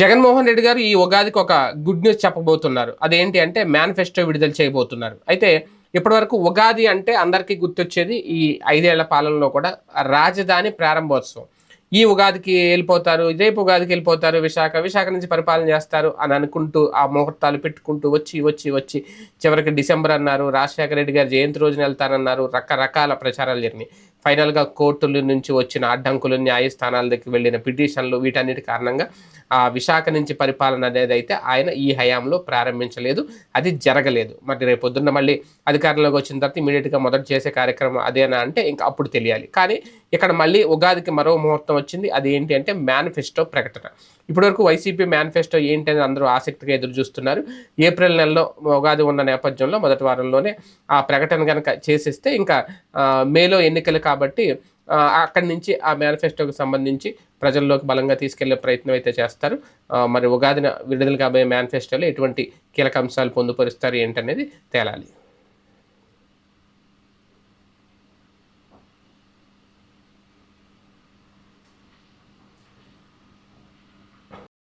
జగన్మోహన్ రెడ్డి గారు ఈ ఉగాదికి ఒక గుడ్ న్యూస్ చెప్పబోతున్నారు. అదేంటి అంటే మేనిఫెస్టో విడుదల చేయబోతున్నారు. అయితే ఇప్పటివరకు ఉగాది అంటే అందరికీ గుర్తొచ్చేది ఈ ఐదేళ్ళ పాలనలో కూడా రాజధాని ప్రారంభోత్సవం. ఈ ఉగాదికి వెళ్ళిపోతారు రేపు ఉగాదికి వెళ్ళిపోతారు విశాఖ విశాఖ నుంచి పరిపాలన చేస్తారు అని అనుకుంటూ ఆ ముహూర్తాలు పెట్టుకుంటూ వచ్చి వచ్చి వచ్చి చివరికి డిసెంబర్ అన్నారు రాజశేఖర రెడ్డి గారు జయంతి రోజున వెళ్తారన్నారు రకరకాల ప్రచారాలు జరిగినాయి. ఫైనల్గా కోర్టుల నుంచి వచ్చిన అడ్డంకులు న్యాయస్థానాల దగ్గరికి వెళ్ళిన పిటిషన్లు వీటన్నిటి కారణంగా ఆ విశాఖ నుంచి పరిపాలన అనేది అయితే ఆయన ఈ హయాంలో ప్రారంభించలేదు. అది జరగలేదు. మరి రేపు పొద్దున్న మళ్ళీ అధికారంలోకి వచ్చిన తర్వాత ఇమీడియట్గా మొదటి చేసే కార్యక్రమం అదేనా అంటే ఇంకా అప్పుడు తెలియాలి. కానీ ఇక్కడ మళ్ళీ ఉగాదికి మరో ముహూర్తం వచ్చింది. అది ఏంటి అంటే మేనిఫెస్టో ప్రకటన. ఇప్పటివరకు వైసీపీ మేనిఫెస్టో ఏంటి అని అందరూ ఆసక్తిగా ఎదురు చూస్తున్నారు. ఏప్రిల్ నెలలో ఉగాది ఉన్న నేపథ్యంలో మొదటి వారంలోనే ఆ ప్రకటన కనుక చేసేస్తే ఇంకా మేలో ఎన్నికలు కాబట్టి అక్కడి నుంచి ఆ మేనిఫెస్టోకి సంబంధించి ప్రజల్లోకి బలంగా తీసుకెళ్ళే ప్రయత్నం అయితే చేస్తారు. మరి ఉగాదిన విడుదల కాబోయే మేనిఫెస్టోలో ఎటువంటి కీలక అంశాలు పొందుపరుస్తారు ఏంటనేది తేలాలి.